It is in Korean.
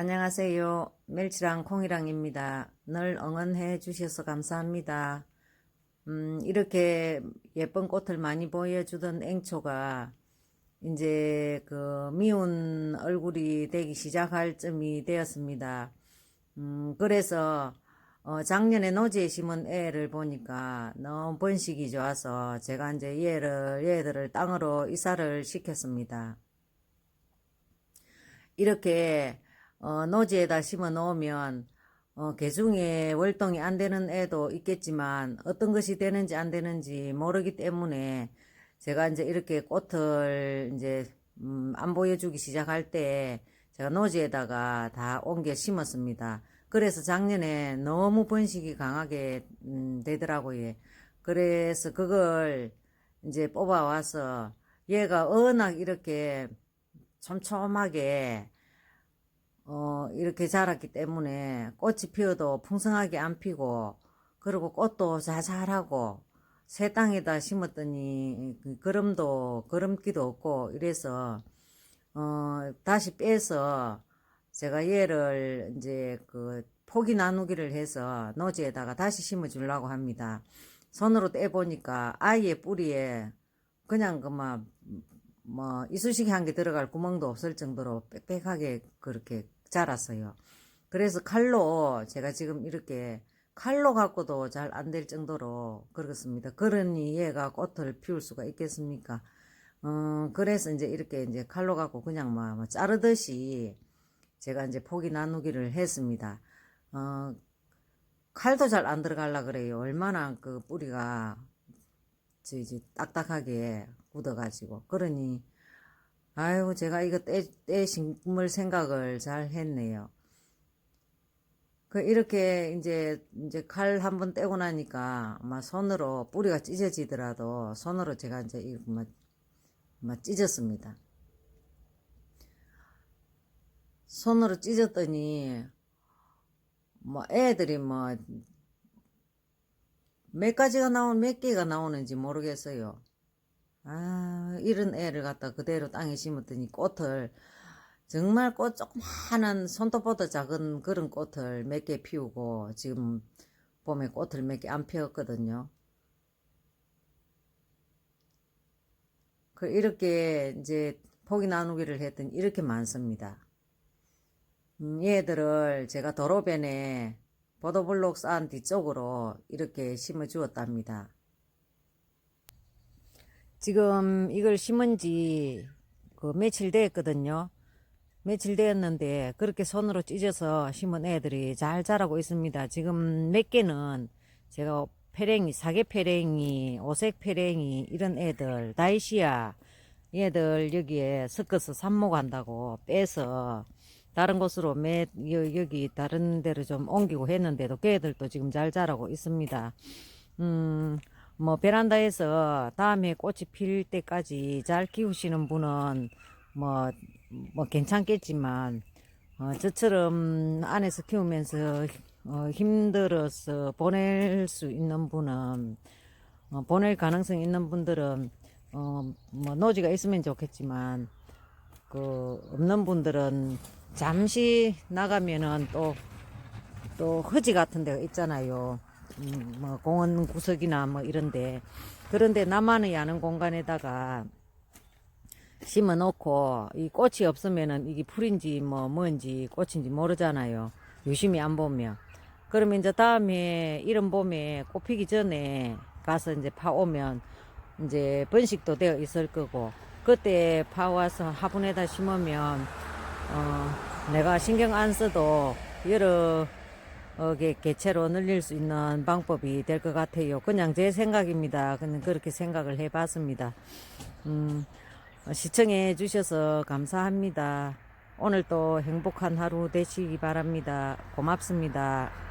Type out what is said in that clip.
안녕하세요. 멸치랑 콩이랑입니다. 늘 응원해 주셔서 감사합니다. 음, 이렇게 예쁜 꽃을 많이 보여주던 앵초가 이제 그 미운 얼굴이 되기 시작할 쯤이 되었습니다. 음, 그래서 어, 작년에 노지에 심은 애를 보니까 너무 번식이 좋아서 제가 이제 얘를 얘들을 땅으로 이사를 시켰습니다. 이렇게 어, 노지에다 심어 놓으면 어, 개중에 월동이 안 되는 애도 있겠지만 어떤 것이 되는지 안 되는지 모르기 때문에 제가 이제 이렇게 꽃을 이제 음, 안 보여주기 시작할 때 제가 노지에다가 다 옮겨 심었습니다. 그래서 작년에 너무 번식이 강하게 음, 되더라고요. 그래서 그걸 이제 뽑아와서 얘가 워낙 이렇게 촘촘하게 어, 이렇게 자랐기 때문에 꽃이 피어도 풍성하게 안 피고, 그리고 꽃도 자잘하고, 새 땅에다 심었더니, 그 거름도, 거름기도 없고, 이래서, 어, 다시 빼서, 제가 얘를 이제 그 포기 나누기를 해서 노지에다가 다시 심어 주려고 합니다. 손으로 떼 보니까 아예 뿌리에 그냥 그막 뭐 이쑤시개 한 개 들어갈 구멍도 없을 정도로 빽빽하게 그렇게 자랐어요. 그래서 칼로 제가 지금 이렇게 칼로 갖고도 잘 안 될 정도로 그렇습니다. 그러니 얘가 꽃을 피울 수가 있겠습니까? 어, 그래서 이제 이렇게 이제 칼로 갖고 그냥 막, 막 자르듯이 제가 이제 포기 나누기를 했습니다. 어, 칼도 잘 안 들어갈라 그래요. 얼마나 그 뿌리가 저 이제 딱딱하게 굳어가지고 그러니 아이고 제가 이거 떼, 떼 심을 생각을 잘 했네요. 그 이렇게 이제 이제 칼 한번 떼고 나니까 막 손으로 뿌리가 찢어지더라도 손으로 제가 이제 이거 막, 막 찢었습니다. 손으로 찢었더니 뭐 애들이 뭐 몇 가지가 나온 몇 개가 나오는지 모르겠어요. 아 이런 애를 갖다 그대로 땅에 심었더니 꽃을 정말 꽃 조그마한 손톱보다 작은 그런 꽃을 몇 개 피우고 지금 봄에 꽃을 몇 개 안 피웠거든요. 그 이렇게 이제 포기 나누기를 했더니 이렇게 많습니다. 음, 얘들을 제가 도로변에 보도블록 쌓은 뒤쪽으로 이렇게 심어 주었답니다. 지금 이걸 심은 지 그 며칠 됐거든요. 며칠 되었는데 그렇게 손으로 찢어서 심은 애들이 잘 자라고 있습니다. 지금 몇 개는 제가 페랭이, 사계 페랭이, 오색 페랭이 이런 애들, 다이시아 얘들 여기에 섞어서 삽목한다고 빼서 다른 곳으로 매, 여, 여기 다른 데로 좀 옮기고 했는데도 걔들도 지금 잘 자라고 있습니다. 음, 뭐 베란다에서 다음에 꽃이 필 때까지 잘 키우시는 분은 뭐, 뭐 괜찮겠지만, 어, 저처럼 안에서 키우면서 어, 힘들어서 보낼 수 있는 분은, 어, 보낼 가능성 있는 분들은, 어, 뭐 노지가 있으면 좋겠지만, 그, 없는 분들은 잠시 나가면은 또, 또 허지 같은 데가 있잖아요. 음, 뭐 공원 구석이나 뭐 이런데. 그런데 나만의 아는 공간에다가 심어 놓고 이 꽃이 없으면은 이게 풀인지 뭐 뭔지 꽃인지 모르잖아요. 유심히 안 보면. 그러면 이제 다음에 이런 봄에 꽃 피기 전에 가서 이제 파오면 이제 번식도 되어 있을 거고 그때 파와서 화분에다 심으면 어 내가 신경 안 써도 여러 어, 개, 개체로 늘릴 수 있는 방법이 될 것 같아요. 그냥 제 생각입니다. 그냥 그렇게 생각을 해봤습니다. 음, 어, 시청해 주셔서 감사합니다. 오늘도 행복한 하루 되시기 바랍니다. 고맙습니다.